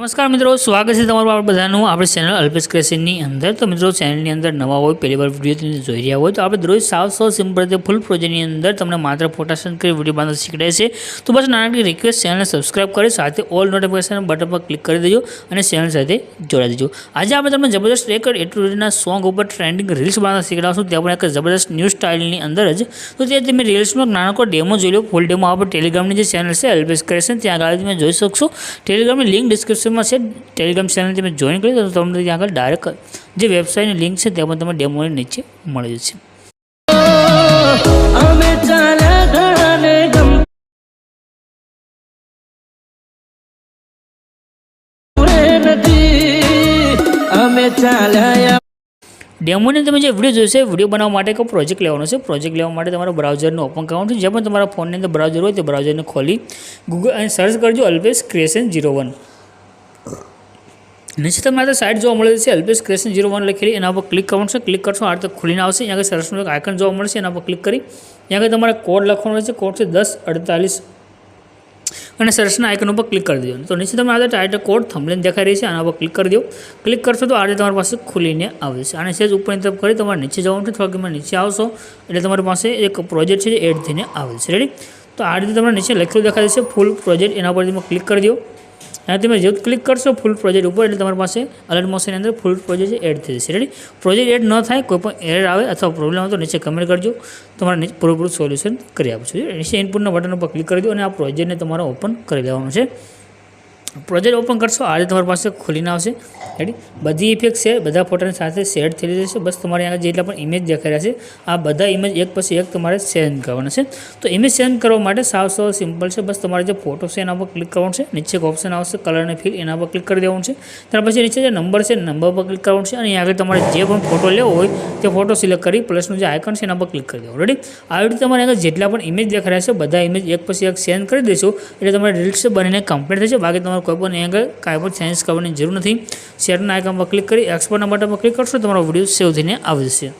નમસ્કાર મિત્રો, સ્વાગત છે તમારું આપણે બધાનું. આપણે ચેનલ અલ્પેશ ક્રેશનની અંદર. તો મિત્રો, ચેનલની અંદર નવા હોય, પહેલી વાર વીડિયો જોઈ રહ્યા હોય, તો આપણે દરરોજ સાવ સો સિમ્પલ ફૂલ પ્રોજેક્ટની અંદર તમને માત્ર ફોટા સેન્ડ કરી વીડિયો બાંધવા શીખડાય છે. તો બસ નાનકડી રિક્વેસ્ટ ચેનલને સબસ્ક્રાઇબ કરી, સાથે ઓલ નોટિફિકેશન બટન પર ક્લિક કરી દેજો અને ચેનલ સાથે જોડાઈ દેજો. આજે આપણે તમને જબરદસ્ત એક એટુના સોંગ ઉપર ટ્રેન્ડિંગ રીલ્સ બાંધવા શીખડાવશું. ત્યાં પણ એક જબરદસ્ત ન્યૂ સ્ટાઇલની અંદર જ. તો તે તમે રીલ્સનો નાનકો ડેમો જોઈ લો. ફૂલ ડેમો આપણે ટેલિગ્રામની જે ચેનલ છે, અલ્પેશ ક્રેશન ત્યાં આગળ તમે જોઈ શકશો. ટેલિગ્રામની લિંક ડિસ્ક્રિપ્શનમાં છે ટેલિગ્રામ ચેનલ તમે જોઈન કરી દો તો તમને ત્યાં આગળ ડાયરેક્ટ જે વેબસાઇટની લિંક છે ત્યાં પણ તમને ડેમોની નીચે મળી જશે. ડેમોની તમે જે વીડિયો જોશે વીડિયો બનાવવા માટે એક પ્રોજેક્ટ લેવાનો છે. પ્રોજેક્ટ લેવા માટે તમારા બ્રાઉઝરનું ઓપન કરવાનું છે. જે પણ તમારા ફોનની અંદર બ્રાઉઝર હોય, તે બ્રાઉઝરને ખોલી ગૂગલ અને સર્ચ કરજો અલ્પેશ ક્રિએશન જીરો વન નીચે તમને આ સાઇટ જોવા મળે છે. અલ્પેશ ક્રેશન જીરો વન લખેલી. એના પર ક્લિક કરવાનું છે. ક્લિક કરશો, આ રીતે ખુલીને આવશે. અહીંયા આગળ સરસનું એક આઇકન જોવા મળશે એના પર ક્લિક કરી. ત્યાં આગળ તમારે કોડ લખવાનો છે. કોડ છે દસ અડતાલીસ. અને સર્ચના આઇકન ઉપર ક્લિક કરી દો તો નીચે તમે આ ટાઇટલ કોડ થંબલેન દેખાઈ રહી છે. આના પર ક્લિક કરી દો. ક્લિક કરશો તો આ રીતે તમારી પાસે ખુલીને આવે છે. અને સેજ ઉપરની તરફ કરી તમારે નીચે જવાનું છે. થોડાક નીચે આવશો. એટલે તમારી પાસે એક પ્રોજેક્ટ છે જે એડ થઈને આવે છે. રેડી તો આ રીતે તમને નીચે લખેલું દેખાય છે. ફૂલ પ્રોજેક્ટ એના પર તમે ક્લિક કરી દો. અને તમે જેવું ક્લિક કરશો ફૂલ પ્રોજેક્ટ ઉપર, એટલે તમારી પાસે અલર્ટ મોશનની અંદર ફૂલ પ્રોજેક્ટ એડ થઈ જશે. રેડી પ્રોજેક્ટ એડ ન થાય, કોઈ પણ એરર આવે અથવા પ્રોબ્લેમ આવે તો નીચે કમેન્ટ કરજો. તમારે પૂરેપૂરું સોલ્યુશન કરી આપશું નીચે ઇનપુટના બટન ઉપર ક્લિક કરી દો અને આ પ્રોજેક્ટને તમારે ઓપન કરી દેવાનું છે. પ્રોજેક્ટ ઓપન કરશો આ રીતે તમારી પાસે ખોલીને આવશે. રેડી બધી ઇફેક્ટ છે, બધા ફોટાની સાથે શેર થઈ જશે. બસ તમારે આગળ જેટલા પણ ઇમેજ દેખાઈ છે, આ બધા ઇમેજ એક પછી એક તમારે સેન્ડ કરવાના છે. તો ઇમેજ સેન્ડ કરવા માટે સાવ સાવ સિમ્પલ છે. બસ તમારે જે ફોટો છે એના પર ક્લિક કરવાનું છે. નીચે એક ઓપ્શન આવશે કલર અને ફીલ એના પર ક્લિક કરી દેવાનું છે. ત્યાર પછી નીચે જે નંબર છે નંબર પર ક્લિક કરવાનું છે. અને આગળ તમારે જે પણ ફોટો લેવો હોય, તે ફોટો સિલેક્ટ કરી પ્લસનું જે આઇકન છે એના પર ક્લિક કરી દેવાનું રેડી આવી રીતે તમારે આગળ જેટલા પણ ઇમેજ દેખાઈ છે, બધા ઇમેજ એક પછી એક સેન્ડ કરી દેશો. એટલે તમારે રીલ્સ બનીને કમ્પ્લીટ થશે. બાકી તમારે કોઈ પણ એંગલ કાંઈ પણ ચેન્જ કરવાની જરૂર નથી. શેરના આઇકન પર ક્લિક કરી એક્સપોર્ટના બટન પર ક્લિક કરશો, તમારો વીડિયો સેવ થઈને આવી જશે.